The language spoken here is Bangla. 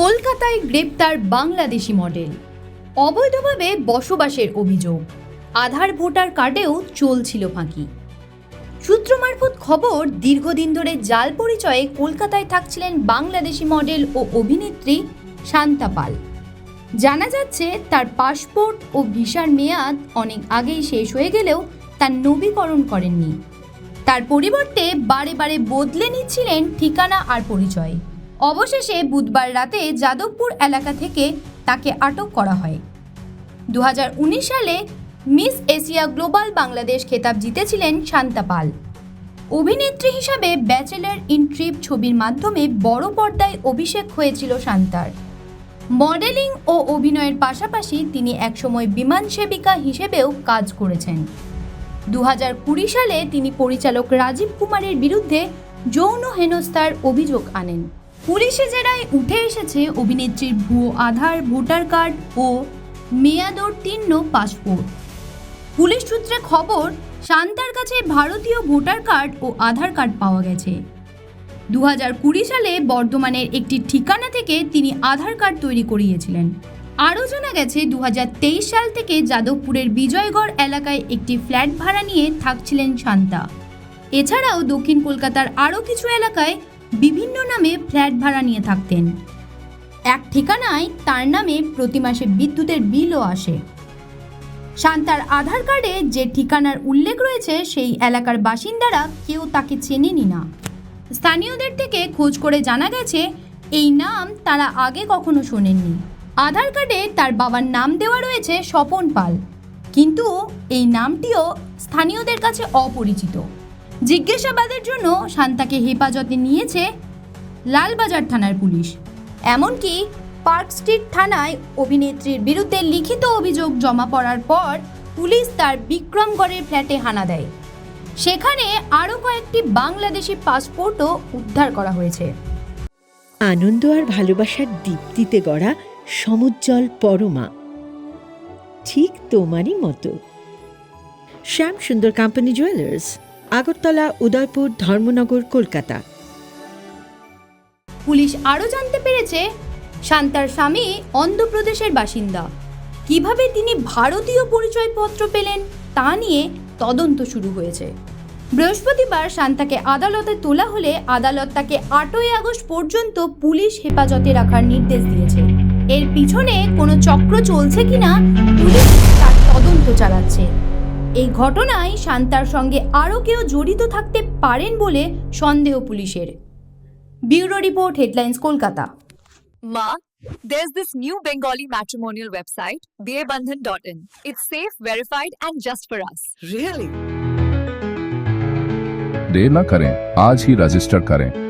কলকাতায় গ্রেপ্তার বাংলাদেশি মডেল। অবৈধভাবে বসবাসের অভিযোগ। আধার ভোটার কার্ডেও চলছিল ফাঁকি। সূত্র মারফত খবর, দীর্ঘদিন ধরে জাল পরিচয়ে কলকাতায় থাকছিলেন বাংলাদেশি মডেল ও অভিনেত্রী শান্তা পাল। জানা যাচ্ছে, তার পাসপোর্ট ও ভিসার মেয়াদ অনেক আগেই শেষ হয়ে গেলেও তার নবীকরণ করেননি। তার পরিবর্তে বারে বারে বদলে নিচ্ছিলেন ঠিকানা আর পরিচয়। অবশেষে বুধবার রাতে যাদবপুর এলাকা থেকে তাকে আটক করা হয়। দু হাজার উনিশ সালে মিস এশিয়া গ্লোবাল বাংলাদেশ খেতাব জিতেছিলেন শান্তা পাল। অভিনেত্রী হিসাবে ব্যাচেলার ইন ট্রিপ ছবির মাধ্যমে বড় পর্দায় অভিষেক হয়েছিল শান্তার। মডেলিং ও অভিনয়ের পাশাপাশি তিনি একসময় বিমান সেবিকা হিসেবেও কাজ করেছেন। দু কুড়ি সালে তিনি পরিচালক রাজীব কুমারের বিরুদ্ধে যৌন হেনস্থার অভিযোগ আনেন। পুলিশে জেরায় উঠে এসেছে অভিনেত্রীর ভুয়ো আধার, ভোটার কার্ড ও মেয়াদোত্তীর্ণ পাসপোর্ট। পুলিশ সূত্রে খবর, শান্তার কাছে ভারতীয় ভোটার কার্ড ও আধার কার্ড পাওয়া গেছে। দু কুড়ি সালে বর্ধমানের একটি ঠিকানা থেকে তিনি আধার কার্ড তৈরি করিয়েছিলেন। আরও জানা গেছে দু হাজার তেইশ সাল থেকে যাদবপুরের বিজয়গড় এলাকায় একটি ফ্ল্যাট ভাড়া নিয়ে থাকছিলেন শান্তা। এছাড়াও দক্ষিণ কলকাতার আরও কিছু এলাকায় বিভিন্ন নামে ফ্ল্যাট ভাড়া নিয়ে থাকতেন। এক ঠিকানায় তার নামে প্রতি মাসে বিদ্যুতের বিলও আসে। শান্তার আধার কার্ডে যে ঠিকানার উল্লেখ রয়েছে সেই এলাকার বাসিন্দারা কেউ তাকে চেনেনি না। স্থানীয়দের থেকে খোঁজ করে জানা গেছে, এই নাম তারা আগে কখনো শোনেননি। আধার কার্ডে তার বাবার নাম দেওয়া রয়েছে স্বপন পাল। কিন্তু এই নামটিও স্থানীয়দের কাছে অপরিচিত। জিজ্ঞাসাবাদের জন্য শান্তাকে হেফাজতে নিয়েছে লালবাজার থানার পুলিশ। এমনকি পার্ক স্ট্রিট থানায় অভিনেত্রীর বিরুদ্ধে লিখিত অভিযোগ জমা পড়ার পর পুলিশ তার বিক্রমগড়ের ফ্ল্যাটে হানা দেয়। সেখানে আরও কয়েকটি বাংলাদেশি পাসপোর্টও উদ্ধার করা হয়েছে। আনন্দ আর ভালোবাসার দীপ্তিতে গড়া সমুজ্জ্বল পরমা। ঠিক তোমারই মতো। Shyam Sundar company jewellers Agartala, Udaipur, Dharmanagar, Kolkata. Police আরও জানতে পেরেছে, শান্তার স্বামী অন্ধ্রপ্রদেশের বাসিন্দা। কীভাবে তিনি ভারতীয় পরিচয়পত্র পেলেন, তা নিয়ে তদন্ত শুরু হয়েছে। বৃহস্পতিবার শান্তাকে আদালতে তোলা হলে আদালত তাকে আটই আগস্ট পর্যন্ত পুলিশ হেফাজতে রাখার নির্দেশ দিয়েছে। এর পিছনে কোনো চক্র চলছে কিনা, পুলিশ তার তদন্ত চালাচ্ছে। এই ঘটনায় শান্তার সঙ্গে আরও কেউ জড়িত থাকতে পারেন বলে সন্দেহ পুলিশের bureau report headlines Kolkata Ma, there's this new Bengali matrimonial website, bearbandhan.in. It's safe, verified, and just for us. Really? देर न करें आज ही रजिस्टर करें